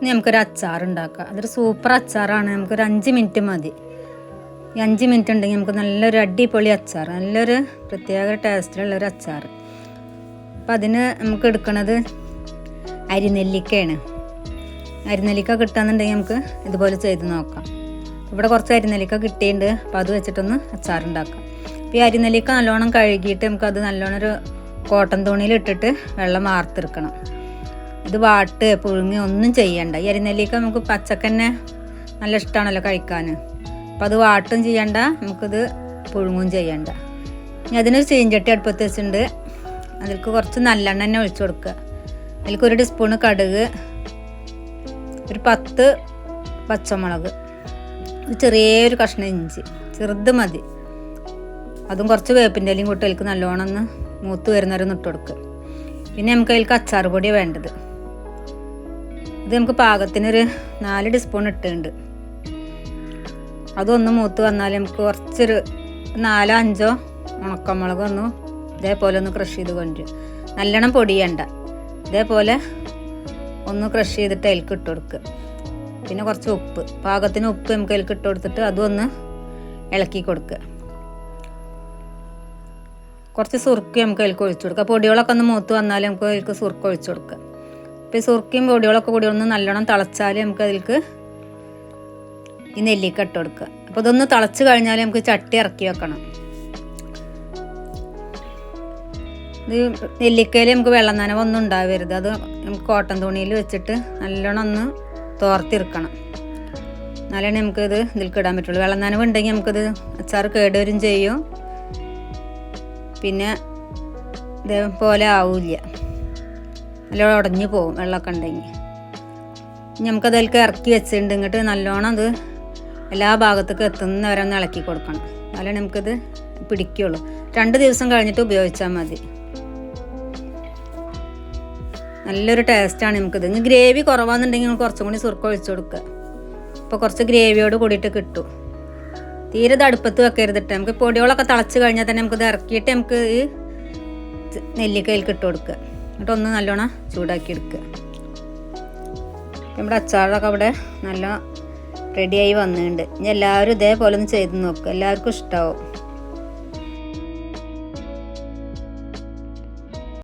ഇനി നമുക്കൊരു അച്ചാർ ഉണ്ടാക്കാം. അതൊരു സൂപ്പർ അച്ചാറാണ്. നമുക്കൊരു അഞ്ച് മിനിറ്റ് മതി. ഈ അഞ്ച് മിനിറ്റ് ഉണ്ടെങ്കിൽ നമുക്ക് നല്ലൊരു അടിപൊളി അച്ചാർ നല്ലൊരു പ്രത്യേക ടേസ്റ്റിലുള്ള ഒരു അച്ചാർ. അപ്പം അതിന് നമുക്ക് എടുക്കണത് അരിനെല്ലിക്കയാണ്. അരിനെല്ലിക്ക കിട്ടുകയെന്നുണ്ടെങ്കിൽ നമുക്ക് ഇതുപോലെ ചെയ്ത് നോക്കാം. ഇവിടെ കുറച്ച് അരിനെല്ലിക്ക കിട്ടിയിട്ടുണ്ട്. അപ്പോൾ അത് വെച്ചിട്ടൊന്ന് അച്ചാറുണ്ടാക്കാം അപ്പോൾ ഈ അരിനെല്ലിക്ക നല്ലോണം കഴുകിയിട്ട് നമുക്കത് നല്ലോണം ഒരു കോട്ടൺ തുണിയിൽ ഇട്ടിട്ട് വെള്ളം വാർത്തെടുക്കണം. ഇത് വാട്ട് പുഴുങ്ങി ഒന്നും ചെയ്യണ്ട. ഈ അരിനെല്ലിക്ക നമുക്ക് പച്ചക്കന്നെ നല്ല ഇഷ്ടമാണല്ലോ കഴിക്കാൻ അപ്പം അത് വാട്ടും ചെയ്യണ്ട നമുക്കിത് പുഴുങ്ങും ചെയ്യണ്ട. ഇനി അതിനൊരു ചീഞ്ചട്ടി അടുപ്പത്ത് വെച്ചിട്ടുണ്ട്. അതിലേക്ക് കുറച്ച് നല്ലെണ്ണ തന്നെ ഒഴിച്ചു കൊടുക്കുക. അതിലേക്ക് ഒരു ടീസ്പൂണ് കടുക് ഒരു പത്ത് പച്ചമുളക് ചെറിയൊരു കഷ്ണം ഇഞ്ചി ചെറുത് മതി. അതും കുറച്ച് വേപ്പിന്റെ ഇലയും കൂട്ടി അതിലേക്ക് നല്ലോണം ഒന്ന് മൂത്ത് വരുന്നവരെ ഇട്ട് കൊടുക്കുക. പിന്നെ നമുക്ക് അതിലേക്ക് അച്ചാർ പൊടിയാണ് വേണ്ടത്. ഇത് നമുക്ക് പാകത്തിനൊരു നാല് ടീസ്പൂൺ ഇട്ടുണ്ട് അതൊന്ന് മൂത്ത് വന്നാൽ നമുക്ക് കുറച്ചൊരു നാലോ അഞ്ചോ ഉണക്കമുളക് ഒന്ന് ഇതേപോലെ ഒന്ന് ക്രഷ് ചെയ്ത് കൊണ്ടുവരും നല്ലോണം പൊടിയണ്ട. ഇതേപോലെ ഒന്ന് ക്രഷ് ചെയ്തിട്ട് അതിൽക്ക് ഇട്ട് കൊടുക്കുക പിന്നെ കുറച്ച് ഉപ്പ്. പാകത്തിന് ഉപ്പ് നമുക്ക് അതിൽക്ക് ഇട്ട് കൊടുത്തിട്ട് അതും ഒന്ന് ഇളക്കി കൊടുക്കുക കുറച്ച് സുർക്ക് നമുക്ക് അതിൽക്ക് ഒഴിച്ചു കൊടുക്കുക പൊടികളൊക്കെ ഒന്ന് മൂത്ത് വന്നാൽ നമുക്ക് അതിൽക്ക് സുർക്ക് ഒഴിച്ചു കൊടുക്കുക അപ്പോൾ ഈ സുറുക്കിയും പൊടികളൊക്കെ കൂടി ഒന്ന് നല്ലോണം തിളച്ചാൽ നമുക്ക് അതിലേക്ക് ഈ നെല്ലിക്ക ഇട്ട് കൊടുക്കുക. അപ്പോൾ ഇതൊന്ന് തിളച്ച് കഴിഞ്ഞാൽ നമുക്ക് ചട്ടി ഇറക്കി വെക്കണം. ഇത് നെല്ലിക്കയിൽ നമുക്ക് വെള്ളം നനവൊന്നും ഉണ്ടാവരുത്. അത് നമുക്ക് കോട്ടൺ തുണിയിൽ വെച്ചിട്ട് നല്ലോണം ഒന്ന് തോർത്തിരിക്കണം. എന്നാലേ നമുക്കിത് ഇതിൽക്ക് ഇടാൻ പറ്റുള്ളൂ. വെള്ളം നനവ് ഉണ്ടെങ്കിൽ നമുക്കിത് അച്ചാർ കേടുവരും ചെയ്യും. പിന്നെ ഇതേപോലെ ആവില്ല. നല്ല ഉടഞ്ഞു പോകും വെള്ളമൊക്കെ ഉണ്ടെങ്കിൽ നമുക്ക് അതിലേക്ക് ഇറക്കി വെച്ചിട്ടുണ്ട്. ഇങ്ങോട്ട് നല്ലോണം അത് എല്ലാ ഭാഗത്തേക്കും എത്തുന്ന വരെ ഒന്ന് ഇളക്കി കൊടുക്കണം. എന്നാലേ നമുക്കിത് പിടിക്കുള്ളൂ. രണ്ട് ദിവസം കഴിഞ്ഞിട്ട് ഉപയോഗിച്ചാൽ മതി. നല്ലൊരു ടേസ്റ്റാണ് നമുക്കിത്. ഇനി ഗ്രേവി കുറവാണെന്നുണ്ടെങ്കിൽ നിങ്ങൾ കുറച്ചും കൂടി സുർക്ക ഒഴിച്ചു കൊടുക്കുക. അപ്പോൾ കുറച്ച് ഗ്രേവിയോട് കൂടിയിട്ട് കിട്ടും. തീരെ തടുപ്പത്ത് വെക്കരുതിട്ട് നമുക്ക് പൊടികളൊക്കെ തിളച്ച് കഴിഞ്ഞാൽ തന്നെ നമുക്കിത് ഇറക്കിയിട്ട് നമുക്ക് ഈ നെല്ലിക്കയിൽ കിട്ടുകൊടുക്കുക കൊടുക്കുക. എന്നിട്ട് ഒന്ന് നല്ലോണം ചൂടാക്കി എടുക്കുക നമ്മുടെ അച്ചാറൊക്കെ അവിടെ നല്ല റെഡിയായി വന്നിട്ടുണ്ട്. ഇനി എല്ലാവരും ഇതേപോലെ ഒന്ന് ചെയ്ത് നോക്കുക എല്ലാവർക്കും ഇഷ്ടമാവും